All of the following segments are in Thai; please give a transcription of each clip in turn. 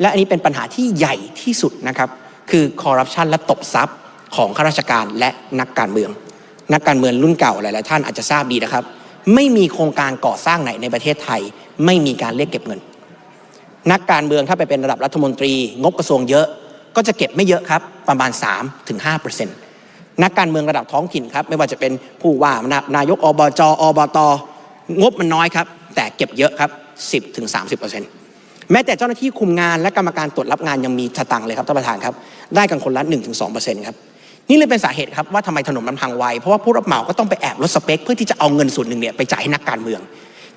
และอันนี้เป็นปัญหาที่ใหญ่ที่สุดนะครับ คือคอร์รัปชันและตบทรัพย์ของข้าราชการและนักการเมือง นักการเมืองรุ่นเก่าหลายๆท่านอาจจะทราบดีนะครับ ไม่มีโครงการก่อสร้างไหนในประเทศไทย ไม่มีการเรียกเก็บเงิน นักการเมืองถ้าไปเป็นระดับรัฐมนตรี งบกระทรวงเยอะ ก็จะเก็บไม่เยอะครับประมาณ 3-5%นักการเมืองระดับท้องถิ่นครับ ไม่ว่าจะเป็นผู้ว่านานายกอบจอบต งบมันน้อยครับ แต่เก็บเยอะครับ 10-30% แม้แต่เจ้าหน้าที่คุมงานและกรรมการตรวจรับงานยังมีสตังค์เลยครับท่านประธานครับได้กันคนละ 1-2%ครับนี่เลยเป็นสาเหตุครับว่าทำไมถนนมันพังไวเพราะว่าผู้รับเหมาก็ต้องไปแอบลดสเปค เพื่อที่จะเอาเงินส่วนหนึ่งเนี่ยไปจ่ายให้นักการเมือง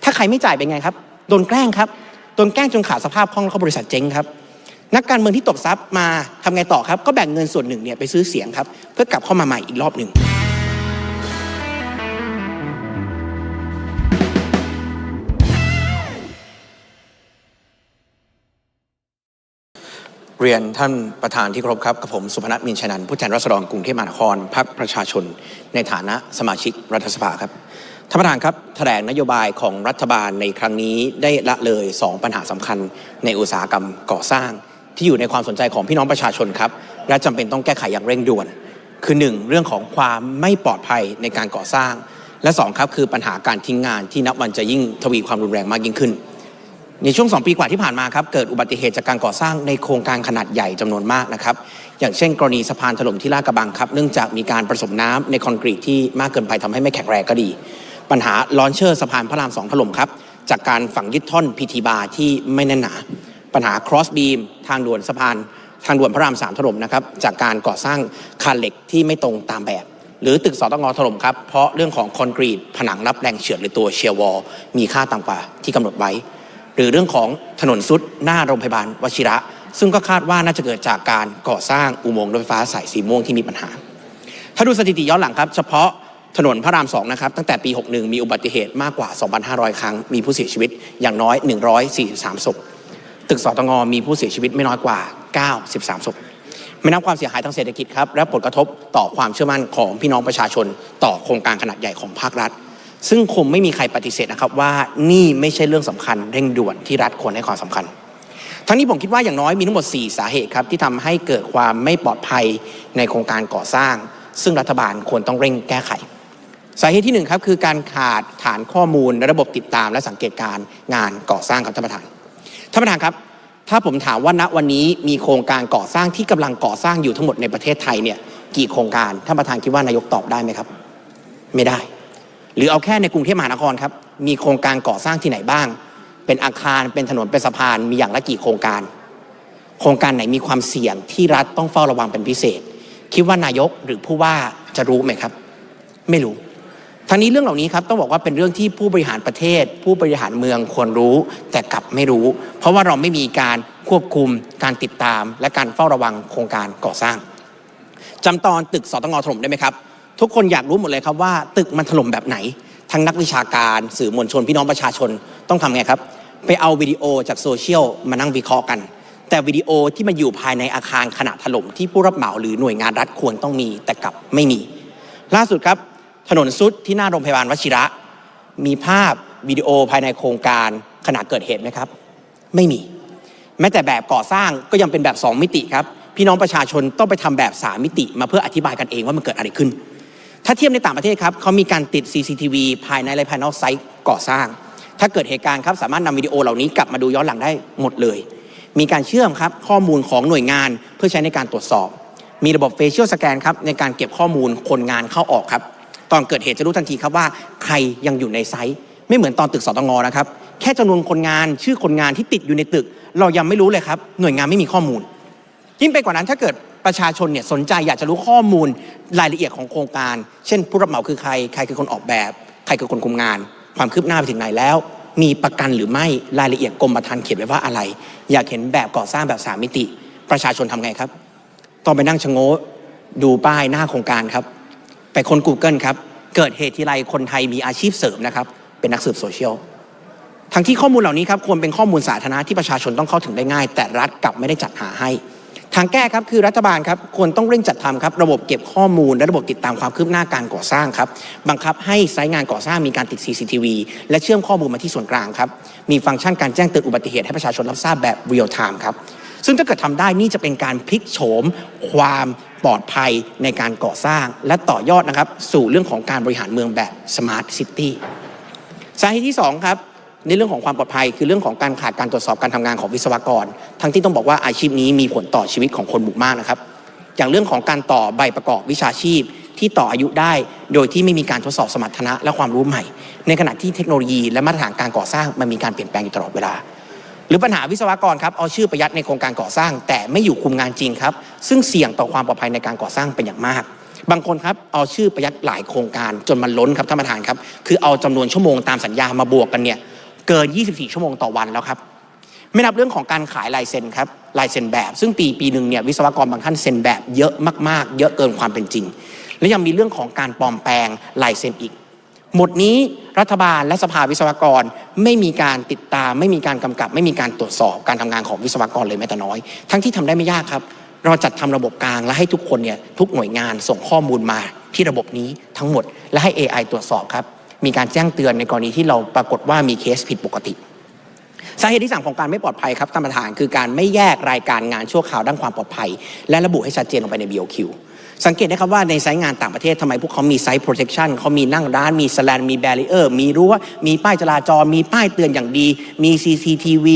ถ้าใครไม่จ่ายเป็นไงครับโดนแกล้งครับโดนแกล้งจนขาดสภาพคล่องแล้วก็บริษัทเจ๊งครับนักการเมืองที่ตบทรัพย์มาทำไงต่อครับ ก็แบ่งเงินส่วนหนึ่งเนี่ยไปซื้อเสียงครับ เพื่อกลับเข้ามาใหม่อีกรอบหนึ่ง เรียนท่านประธานที่เคารพครับกับผมสุพนัทมินชัยนันท์ผู้แทนรัษฎรกรุงเทพมหานครพรรคประชาชน ในฐานะสมาชิกรัฐสภาครับท่านประธานครับแถลงนโยบายของรัฐบาลในครั้งนี้ได้ละเลย 2 ปัญหาสำคัญในอุตสาหกรรมก่อสร้าง ที่อยู่ในความสนใจของพี่น้องประชาชนครับ และจำเป็นต้องแก้ไขอย่างเร่งด่วน คือ 1 เรื่องของความไม่ปลอดภัยในการก่อสร้าง และ 2 ครับคือปัญหาการทิ้งงานที่นับวันจะยิ่งทวีความรุนแรงมากยิ่งขึ้น ในช่วง 2 ปีกว่าที่ผ่านมาครับเกิดอุบัติเหตุจากการก่อสร้างในโครงการขนาดใหญ่จำนวนมากนะครับอย่างเช่น กรณีสะพานถล่มที่ลาดกระบังครับเนื่องจากมีการผสมน้ำในคอนกรีตที่มากเกินไปทำให้ไม่แข็งแรงก็ดี ปัญหาลอนเชอร์สะพานพระรามสองถล่มครับจากการฝังยึดท่อนพีทีบาที่ไม่แน่นหนา ปัญหา cross beam ทางด่วนสะพานทางด่วนพระรามสามถล่มนะครับจากการก่อสร้างคานเหล็กที่ไม่ตรงตามแบบ หรือตึกสตงถล่มครับเพราะเรื่องของคอนกรีตผนังรับแรงเฉือนหรือตัวเชียร์วอลมีค่าต่ำกว่าที่กำหนดไว้ หรือเรื่องของถนนสุดหน้าโรงพยาบาลวชิระ ซึ่งก็คาดว่าน่าจะเกิดจากการก่อสร้างอุโมงค์รถไฟฟ้าสายสีม่วงที่มีปัญหา ถ้าดูสถิติย้อนหลังครับ เฉพาะถนนพระรามสองนะครับตั้งแต่ปี 61 มีอุบัติเหตุมากกว่า 2,500 ครั้ง มีผู้เสียชีวิตอย่างน้อย 143 ศพ ตึกสตงมีผู้เสียชีวิตไม่น้อยกว่า 93 ศพ ไม่นับความเสียหายทางเศรษฐกิจครับและผลกระทบต่อความเชื่อมั่นของพี่น้องประชาชน ต่อโครงการขนาดใหญ่ของภาครัฐ ซึ่งคงไม่มีใครปฏิเสธนะครับว่านี่ไม่ใช่เรื่องสำคัญเร่งด่วนที่รัฐควรให้ความสำคัญ ทั้งนี้ผมคิดว่าอย่างน้อยมีทั้งหมด 4 สาเหตุครับที่ทำให้เกิดความไม่ปลอดภัยในโครงการก่อสร้าง ซึ่งรัฐบาลควรต้องเร่งแก้ไข สาเหตุที่หนึ่งครับคือการขาดฐานข้อมูลระบบติดตามและสังเกตการงานก่อสร้างครับท่านประธานท่านประธานครับ ถ้าผมถามว่าณวันนี้มีโครงการก่อสร้างที่กำลังก่อสร้างอยู่ทั้งหมดในประเทศไทยเนี่ยกี่โครงการท่านประธานคิดว่านายกตอบได้ไหมครับ ไม่ได้ หรือเอาแค่ในกรุงเทพมหานครครับ มีโครงการก่อสร้างที่ไหนบ้าง เป็นอาคารเป็นถนนเป็นสะพานมีอย่างละกี่โครงการ โครงการไหนมีความเสี่ยงที่รัฐต้องเฝ้าระวังเป็นพิเศษ คิดว่านายกหรือผู้ว่าจะรู้ไหมครับ ไม่รู้ทั้งนี้เรื่องเหล่านี้ครับต้องบอกว่าเป็นเรื่องที่ผู้บริหารประเทศ ผู้บริหารเมืองควรรู้ แต่กลับไม่รู้ เพราะว่าเราไม่มีการควบคุม การติดตาม และการเฝ้าระวังโครงการก่อสร้างจำตอนตึกสตงถล่มได้ไหมครับ ทุกคนอยากรู้หมดเลยครับว่า ตึกมันถล่มแบบไหน ทั้งนักวิชาการสื่อมวลชนพี่น้องประชาชนต้องทำไงครับ ไปเอาวิดีโอจากโซเชียลมานั่งวิเคราะห์กัน แต่วิดีโอที่มันอยู่ภายในอาคารขณะถล่มที่ผู้รับเหมาหรือหน่วยงานรัฐควรต้องมีแต่กลับไม่มี ล่าสุดครับ ถนนสุดที่หน้าโรงพยาบาลวชิระ มีภาพวิดีโอภายในโครงการขณะเกิดเหตุไหมครับ ไม่มี แม้แต่แบบก่อสร้างก็ยังเป็นแบบ 2 มิติครับพี่น้องประชาชนต้องไปทำแบบ 3 มิติ มาเพื่ออธิบายกันเองว่ามันเกิดอะไรขึ้น ถ้าเทียบในต่างประเทศครับเขามีการติด CCTV ภายในและภายนอกไซต์ก่อสร้าง ถ้าเกิดเหตุการณ์ครับสามารถนำวิดีโอเหล่านี้กลับมาดูย้อนหลังได้หมดเลย มีการเชื่อมครับข้อมูลของหน่วยงานเพื่อใช้ในการตรวจสอบ มีระบบ facial scan ครับในการเก็บข้อมูลคนงานเข้าออกครับ ตอนเกิดเหตุจะรู้ทันทีครับว่าใครยังอยู่ในไซต์ ไม่เหมือนตอนตึกสตงนะครับแค่จำนวนคนงานชื่อคนงานที่ติดอยู่ในตึก เรายังไม่รู้เลยครับหน่วยงานไม่มีข้อมูลยิ่งไปกว่านั้นถ้าเกิด ประชาชนเนี่ยสนใจอยากจะรู้ข้อมูลรายละเอียดของโครงการ เช่น ผู้รับเหมาคือใคร ใครคือคนออกแบบ ใครคือคนคุมงาน ความคืบหน้าไปถึงไหนแล้ว มีประกันหรือไม่รายละเอียดกรมธรรม์เขียนไว้ว่าอะไร อยากเห็นแบบก่อสร้างแบบสามมิติ ประชาชนทำไงครับ ต้องไปนั่งชะโงดูป้ายหน้าโครงการครับ ไปค้น Google ครับ เกิดเหตุทีไรคนไทยมีอาชีพเสริมนะครับ เป็นนักสืบโซเชียลทั้งที่ข้อมูลเหล่านี้ครับควรเป็นข้อมูลสาธารณะที่ประชาชนต้องเข้าถึงได้ง่าย แต่รัฐกลับไม่ได้จัดหาให้ ทางแก้ครับคือรัฐบาลครับควรต้องเร่งจัดทำครับระบบเก็บข้อมูลและระบบติดตามความคืบหน้าการก่อสร้างครับบังคับให้ไซต์งานก่อสร้างมีการติด CCTV และเชื่อมข้อมูลมาที่ส่วนกลางครับมีฟังก์ชันการแจ้งเตือนอุบัติเหตุให้ประชาชนรับทราบแบบ real time ครับซึ่งถ้าเกิดทำได้นี่จะเป็นการพลิกโฉมความปลอดภัยในการก่อสร้าง และต่อยอดนะครับสู่เรื่องของการบริหารเมืองแบบสมาร์ทซิตี้สาเหตุที่2ครับ ในเรื่องของความปลอดภัยคือเรื่องของการขาดการตรวจสอบการทำงานของวิศวกร ทั้งที่ต้องบอกว่าอาชีพนี้มีผลต่อชีวิตของคนหมู่มากนะครับ อย่างเรื่องของการต่อใบประกอบวิชาชีพที่ต่ออายุได้ โดยที่ไม่มีการทดสอบสมรรถนะและความรู้ใหม่ ในขณะที่เทคโนโลยีและมาตรฐานการก่อสร้างมันมีการเปลี่ยนแปลงอยู่ตลอดเวลา หรือปัญหาวิศวกรครับเอาชื่อประยัดในโครงการก่อสร้าง แต่ไม่อยู่คุมงานจริงครับ ซึ่งเสี่ยงต่อความปลอดภัยในการก่อสร้างเป็นอย่างมากบางคนครับเอาชื่อประยัดหลายโครงการจนมันล้นครับท่านประธานครับ คือเอาจำนวนชั่วโมงตามสัญญามาบวกกันเนี่ย เกิน 24 ชั่วโมงต่อวันแล้วครับ ไม่นับเรื่องของการขายลายเซ็นครับลายเซ็นแบบ ซึ่งปีปีหนึ่งเนี่ยวิศวกรบางท่านเซ็นแบบเยอะมากๆ เยอะเกินความเป็นจริง และยังมีเรื่องของการปลอมแปลงลายเซ็นอีก หมดนี้รัฐบาลและสภาวิศวกรไม่มีการติดตาม ไม่มีการกำกับ ไม่มีการตรวจสอบการทำงานของวิศวกรเลยแม้แต่น้อย ทั้งที่ทำได้ไม่ยากครับเราจัดทำระบบกลางและให้ทุกคนเนี่ยทุกหน่วยงานส่งข้อมูลมาที่ระบบนี้ทั้งหมด และให้ AI ตรวจสอบครับ มีการแจ้งเตือนในกรณีที่เราปรากฏว่ามีเคสผิดปกติสาเหตุที่สามของการไม่ปลอดภัยครับท่านประธานคือการไม่แยกรายการงานชั่วคราวด้านความปลอดภัย และระบุให้ชัดเจนลงไปใน BOQ สังเกตได้ครับว่าในไซต์งานต่างประเทศทำไมพวกเขามีไซต์ protection เขามีนั่งร้าน มีสแลนมี barrier มีรั้วมีป้ายจราจร มีป้ายเตือนอย่างดี มี CCTV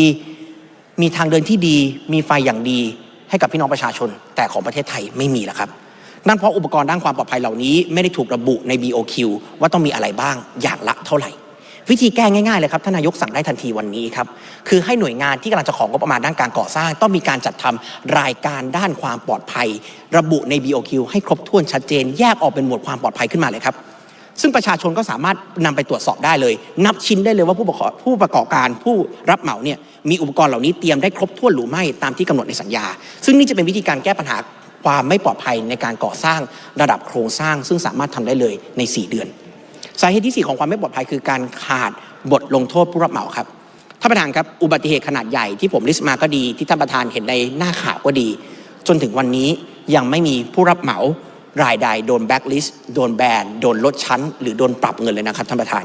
มีทางเดินที่ดี มีไฟอย่างดี ให้กับพี่น้องประชาชน แต่ของประเทศไทยไม่มีแล้วครับ นั่นเพราะอุปกรณ์ด้านความปลอดภัยเหล่านี้ไม่ได้ถูกระบุใน BOQ ว่าต้องมีอะไรบ้างอย่างละเท่าไหร่ วิธีแก้ง่ายๆเลยครับท่านนายกสั่งได้ทันทีวันนี้ครับคือให้หน่วยงานที่กำลังจะของงบประมาณด้านการก่อสร้าง ต้องมีการจัดทำรายการด้านความปลอดภัย ระบุใน BOQ ให้ครบถ้วนชัดเจน แยกออกเป็นหมวดความปลอดภัยขึ้นมาเลยครับซึ่งประชาชนก็สามารถนำไปตรวจสอบได้เลย นับชิ้นได้เลยว่าผู้ประกอบผู้ประกอบการผู้รับเหมาเนี่ยมีอุปกรณ์เหล่านี้เตรียมได้ครบถ้วนหรือไม่ตามที่กำหนดในสัญญา ซึ่งนี่จะเป็นวิธีการแก้ปัญหา ความไม่ปลอดภัยในการก่อสร้างระดับโครงสร้าง ซึ่งสามารถทำได้เลยใน 4 เดือน สาเหตุที่ 4 ของความไม่ปลอดภัยคือการขาดบทลงโทษผู้รับเหมาครับท่านประธานครับอุบัติเหตุขนาดใหญ่ที่ผมลิสต์มาก็ดีที่ท่านประธานเห็นในหน้าข่าวก็ดี จนถึงวันนี้ยังไม่มีผู้รับเหมารายใดโดนแบ็กลิสต์โดนแบนโดนลดชั้น หรือโดนปรับเงินเลยนะครับท่านประธาน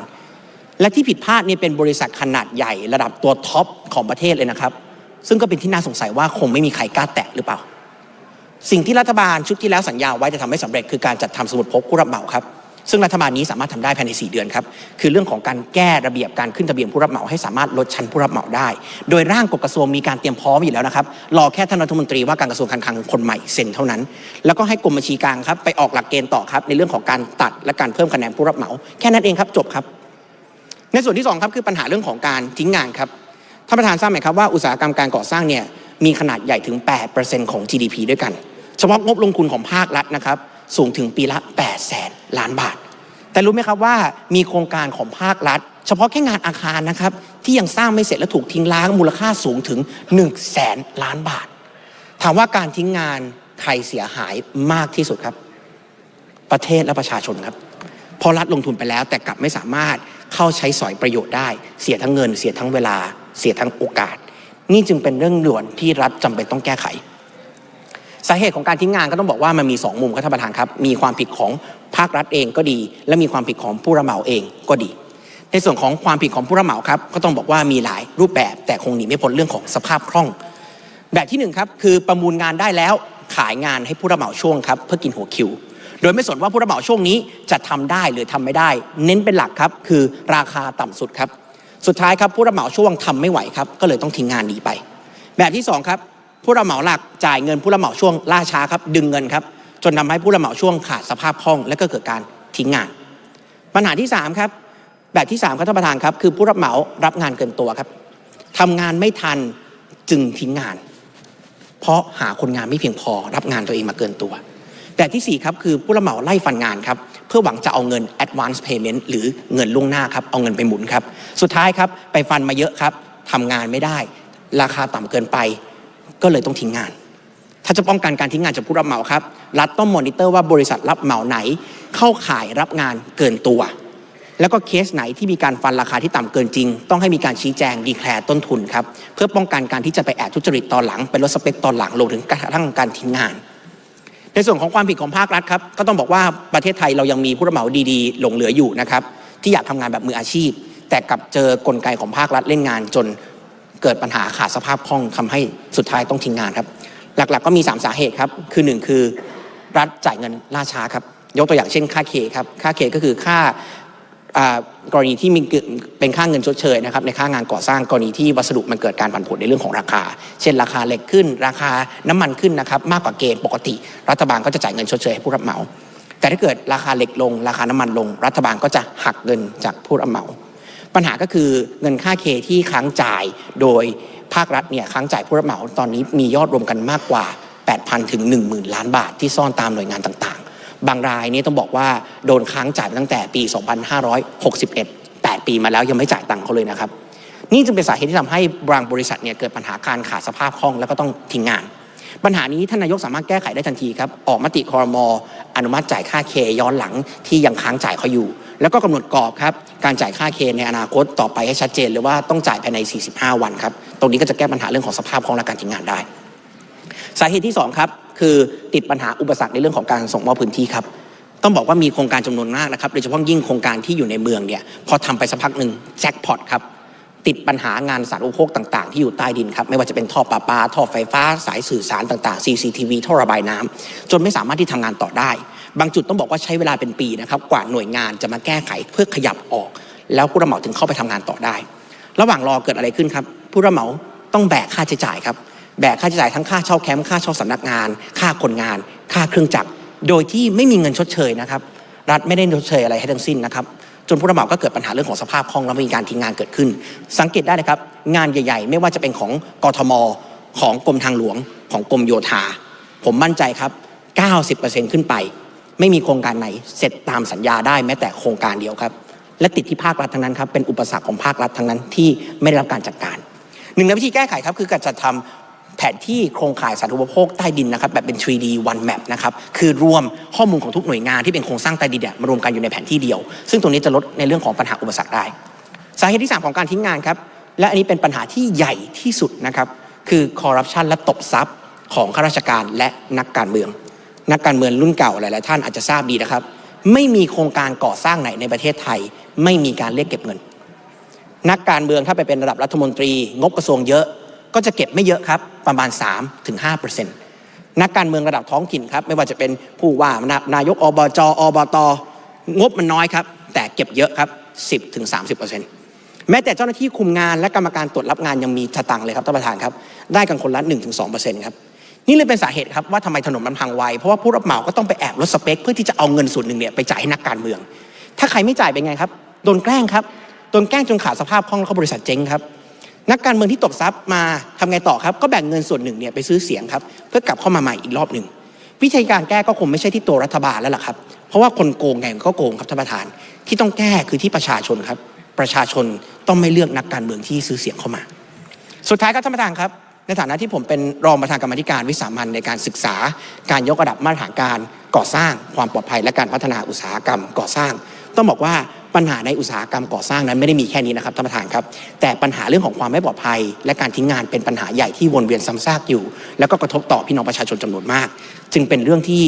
และที่ผิดพลาดนี่เป็นบริษัทขนาดใหญ่ระดับตัวท็อปของประเทศเลยนะครับ ซึ่งก็เป็นที่น่าสงสัยว่าคงไม่มีใครกล้าแตะหรือเปล่า สิ่งที่รัฐบาลชุดที่แล้วสัญญาไว้จะทำให้สำเร็จคือการจัดทำสมุดพกผู้รับเหมาครับซึ่งรัฐบาลนี้สามารถทำได้ภายใน 4 เดือนครับ คือเรื่องของการแก้ระเบียบการขึ้นทะเบียนผู้รับเหมาให้สามารถลดชั้นผู้รับเหมาได้ โดยร่างกฎกระทรวงมีการเตรียมพร้อมอยู่แล้วนะครับ รอแค่ท่านรัฐมนตรีว่าการกระทรวงการคลังคนใหม่เซ็นเท่านั้น แล้วก็ให้กรมบัญชีกลางครับไปออกหลักเกณฑ์ต่อครับในเรื่องของการตัดและการเพิ่มคะแนนผู้รับเหมา แค่นั้นเองครับจบครับ ในส่วนที่สองครับคือปัญหาเรื่องของการทิ้งงานครับ ท่านประธานทราบไหมครับว่าอุตสาหกรรมการก่อสร้างเนี่ยมีขนาดใหญ่ถึง 8%ของ GDP ด้วยกัน เฉพาะงบลงทุนของภาครัฐนะครับ สูงถึงปีละ8แสนล้านบาท แต่รู้ไหมครับว่ามีโครงการของภาครัฐ เฉพาะแค่งานอาคารนะครับ ที่ยังสร้างไม่เสร็จและถูกทิ้งร้างมูลค่าสูงถึง1แสนล้านบาท ถามว่าการทิ้งงานใครเสียหายมากที่สุดครับ ประเทศและประชาชนครับพอรัฐลงทุนไปแล้ว แต่กลับไม่สามารถเข้าใช้สอยประโยชน์ได้ เสียทั้งเงิน เสียทั้งเวลา เสียทั้งโอกาส นี่จึงเป็นเรื่องด่วนที่รัฐจำเป็นต้องแก้ไข สาเหตุของการทิ้งงานก็ต้องบอกว่ามันมี 2 มุมครับท่านประธานครับ มีความผิดของภาครัฐเองก็ดี และมีความผิดของผู้รับเหมาเองก็ดี ในส่วนของความผิดของผู้รับเหมาครับก็ต้องบอกว่ามีหลายรูปแบบแต่คงหนีไม่พ้นเรื่องของสภาพคล่อง แบบที่หนึ่งครับคือประมูลงานได้แล้วขายงานให้ผู้รับเหมาช่วงครับเพื่อกินหัวคิว โดยไม่สนว่าผู้รับเหมาช่วงนี้จะทำได้หรือทำไม่ได้ เน้นเป็นหลักครับคือราคาต่ำสุดครับสุดท้ายครับผู้รับเหมาช่วงทำไม่ไหวครับก็เลยต้องทิ้งงานหนีไป แบบที่สองครับ ผู้รับเหมาหลักจ่ายเงินผู้รับเหมาช่วงล่าช้าครับ ดึงเงินครับจนทำให้ผู้รับเหมาช่วงขาดสภาพคล่อง และก็เกิดการทิ้งงาน ปัญหาที่สามครับแบบที่สามครับท่านประธานครับคือผู้รับเหมารับงานเกินตัวครับทำงานไม่ทันจึงทิ้งงาน เพราะหาคนงานไม่เพียงพอ รับงานตัวเองมาเกินตัวแต่ที่4ครับคือผู้รับเหมาไล่ฟันงานครับเพื่อหวังจะเอาเงิน advance payment หรือเงินล่วงหน้าครับเอาเงินไปหมุนครับ สุดท้ายครับไปฟันมาเยอะครับทำงานไม่ได้ ราคาต่ำเกินไป ก็เลยต้องทิ้งงาน ถ้าจะป้องกันการทิ้งงานจากผู้รับเหมาครับ รัฐต้องมอนิเตอร์ว่าบริษัทรับเหมาไหน เข้าข่ายรับงานเกินตัว แล้วก็เคสไหนที่มีการฟันราคาที่ต่ำเกินจริง ต้องให้มีการชี้แจงดีแคลร์ต้นทุนครับเพื่อป้องกันการที่จะไปแอบทุจริตตอนหลังไปลดสเปคตอนหลังรวมถึงกระทั่งการทิ้งงานในส่วนของความผิดของภาครัฐครับก็ต้องบอกว่าประเทศไทยเรายังมีผู้รับเหมาดีๆ หลงเหลืออยู่นะครับที่อยากทำงานแบบมืออาชีพ แต่กลับเจอกลไกของภาครัฐเล่นงานจน เกิดปัญหาขาดสภาพคล่องทำให้สุดท้ายต้องทิ้งงานครับ หลักๆก็มี 3 สาเหตุครับ คือหนึ่งคือรัฐจ่ายเงินล่าช้าครับ ยกตัวอย่างเช่น ค่าเคครับ ค่าเคก็คือค่ากรณีที่มีเกิดเป็นค่าเงินชดเชยนะครับในค่างานก่อสร้างกรณีที่วัสดุมันเกิดการผันผวนในเรื่องของราคา เช่น ราคาเหล็กขึ้น ราคาน้ำมันขึ้นนะครับมากกว่าเกณฑ์ปกติ รัฐบาลก็จะจ่ายเงินชดเชยให้ผู้รับเหมา แต่ถ้าเกิดราคาเหล็กลง ราคาน้ำมันลง รัฐบาลก็จะหักเงินจากผู้รับเหมา ปัญหาก็คือเงินค่าเคที่ค้างจ่ายโดยภาครัฐเนี่ยค้างจ่ายผู้รับเหมาตอนนี้มียอดรวมกันมากกว่า 8,000 ถึง 10,000 ล้านบาทที่ซ่อนตามหน่วยงานต่างๆ บางรายนี่ต้องบอกว่าโดนค้างจ่ายตั้งแต่ปี 2561 8 ปีมาแล้วยังไม่จ่ายตังค์เขาเลยนะครับ นี่จึงเป็นสาเหตุที่ทำให้บางบริษัทเนี่ยเกิดปัญหาการขาดสภาพคล่องแล้วก็ต้องทิ้งงาน ปัญหานี้ท่านนายกสามารถแก้ไขได้ทันทีครับ ออกมติคอรมออนุมัติจ่ายค่าเคย้อนหลังที่ยังค้างจ่ายเขาอยู่ แล้วก็กำหนดกรอบครับการจ่ายค่าเคในอนาคตต่อไปให้ชัดเจนเลยว่าต้องจ่ายภายใน 45 วันครับตรงนี้ก็จะแก้ปัญหาเรื่องของสภาพคล่องและการทิ้งงานได้ สาเหตุที่ 2 ครับ คือติดปัญหาอุปสรรคในเรื่องของการส่งมอบพื้นที่ครับต้องบอกว่ามีโครงการจำนวนมากนะครับโดยเฉพาะยิ่งโครงการที่อยู่ในเมืองเนี่ยพอทำไปสักพักหนึ่งแจ็คพอตครับติดปัญหางานสาธารณูปโภคต่าง ๆ ที่อยู่ใต้ดินครับไม่ว่าจะเป็นท่อประปาท่อไฟฟ้า สายสื่อสารต่าง ๆ CCTV ท่อระบายน้ำจนไม่สามารถที่ทำงานต่อได้ บางจุดต้องบอกว่าใช้เวลาเป็นปีนะครับ กว่าหน่วยงานจะมาแก้ไขเพื่อขยับออก แล้วผู้รับเหมาถึงเข้าไปทำงานต่อได้ ระหว่างรอเกิดอะไรขึ้นครับ ผู้รับเหมาต้องแบกค่าใช้จ่ายครับ แบกค่าใช้จ่ายทั้งค่าเช่าแคมป์ค่าเช่าสำนักงาน ค่าคนงาน ค่าเครื่องจักร โดยที่ไม่มีเงินชดเชยนะครับ รัฐไม่ได้ชดเชยอะไรให้ทั้งสิ้นนะครับจนผู้รับเหมาก็เกิดปัญหาเรื่องของสภาพคล่องและมีการทิ้งงานเกิดขึ้น สังเกตได้นะครับ งานใหญ่ ๆ ไม่ว่าจะเป็นของกทม ของกรมทางหลวง ของกรมโยธา ผมมั่นใจครับ 90%ขึ้นไป ไม่มีโครงการไหนเสร็จตามสัญญาได้แม้แต่โครงการเดียวครับ และติดที่ภาครัฐทั้งนั้นครับเป็นอุปสรรคของภาครัฐทั้งนั้นที่ไม่ได้รับการจัดการหนึ่งในวิธีแก้ไขครับคือการจัดทำแผนที่โครงข่ายสาธารณูปโภคใต้ดินนะครับแบบเป็น 3D one map นะครับคือรวมข้อมูลของทุกหน่วยงานที่เป็นโครงสร้างใต้ดินเนี่ยมารวมกันอยู่ในแผนที่เดียว ซึ่งตรงนี้จะลดในเรื่องของปัญหาอุปสรรคได้ สาเหตุที่ 3 ของการทิ้งงานครับและอันนี้เป็นปัญหาที่ใหญ่ที่สุดนะครับคือคอร์รัปชันและตบทรัพย์ของข้าราชการและนักการเมือง นักการเมืองรุ่นเก่าหลายๆท่านอาจจะทราบดีนะครับ ไม่มีโครงการก่อสร้างไหนในประเทศไทย ไม่มีการเรียกเก็บเงิน นักการเมืองถ้าไปเป็นระดับรัฐมนตรี งบกระทรวงเยอะ ก็จะเก็บไม่เยอะครับประมาณ 3-5%นักการเมืองระดับท้องถิ่นครับ ไม่ว่าจะเป็นผู้ว่านายกอบจอบตงบมันน้อยครับ แต่เก็บเยอะครับ 10-30%แม้แต่เจ้าหน้าที่คุมงานและกรรมการตรวจรับงานยังมีสตังค์เลยครับท่านประธานครับ ได้กันคนละ 1-2%ครับ นี่เลยเป็นสาเหตุครับว่าทำไมถนนมันพังไวเพราะว่าผู้รับเหมาก็ต้องไปแอบลดสเปค เพื่อที่จะเอาเงินส่วนหนึ่งเนี่ยไปจ่ายให้นักการเมือง ถ้าใครไม่จ่ายเป็นไงครับโดนแกล้งครับโดนแกล้งจนขาดสภาพคล่องแล้วก็บริษัทเจ๊งครับนักการเมืองที่ตบทรัพย์มาทำไงต่อครับก็แบ่งเงินส่วนหนึ่งเนี่ยไปซื้อเสียงครับเพื่อกลับเข้ามาใหม่อีกรอบหนึ่งวิธีการแก้ก็คงไม่ใช่ที่ตัวรัฐบาลแล้วล่ะครับ เพราะว่าคนโกงไงก็โกงครับท่านประธาน ที่ต้องแก้คือที่ประชาชนครับ ประชาชนต้องไม่เลือกนักการเมืองที่ซื้อเสียงเข้ามา สุดท้ายครับท่านประธานครับ ในฐานะที่ผมเป็นรองประธานกรรมธิการวิสามันในการศึกษา การยกระดับมาตรฐานการก่อสร้างความปลอดภัยและการพัฒนาอุตสาหกรรมก่อสร้าง ต้องบอกว่าปัญหาในอุตสาหกรรมก่อสร้างนั้นไม่ได้มีแค่นี้นะครับท่านประธานครับ แต่ปัญหาเรื่องของความไม่ปลอดภัย และการทิ้งงานเป็นปัญหาใหญ่ที่วนเวียนซ้ำซากอยู่ แล้วก็กระทบต่อพี่น้องประชาชนจำนวนมาก จึงเป็นเรื่องที่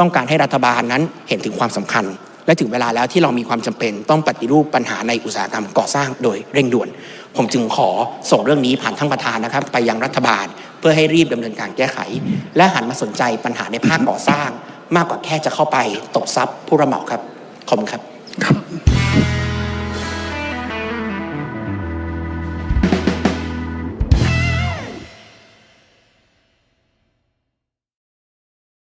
ต้องการให้รัฐบาลนั้นเห็นถึงความสำคัญ และถึงเวลาแล้วที่เรามีความจำเป็นต้องปฏิรูปปัญหาในอุตสาหกรรมก่อสร้างโดยเร่งด่วน ผมจึงขอส่งเรื่องนี้ผ่านท่านประธานนะครับ ไปยังรัฐบาล เพื่อให้รีบดำเนินการแก้ไข และหันมาสนใจปัญหาในภาคก่อสร้าง มากกว่าแค่จะเข้าไปตบทรัพย์ผู้รับเหมาครับขอบคุณครับครับ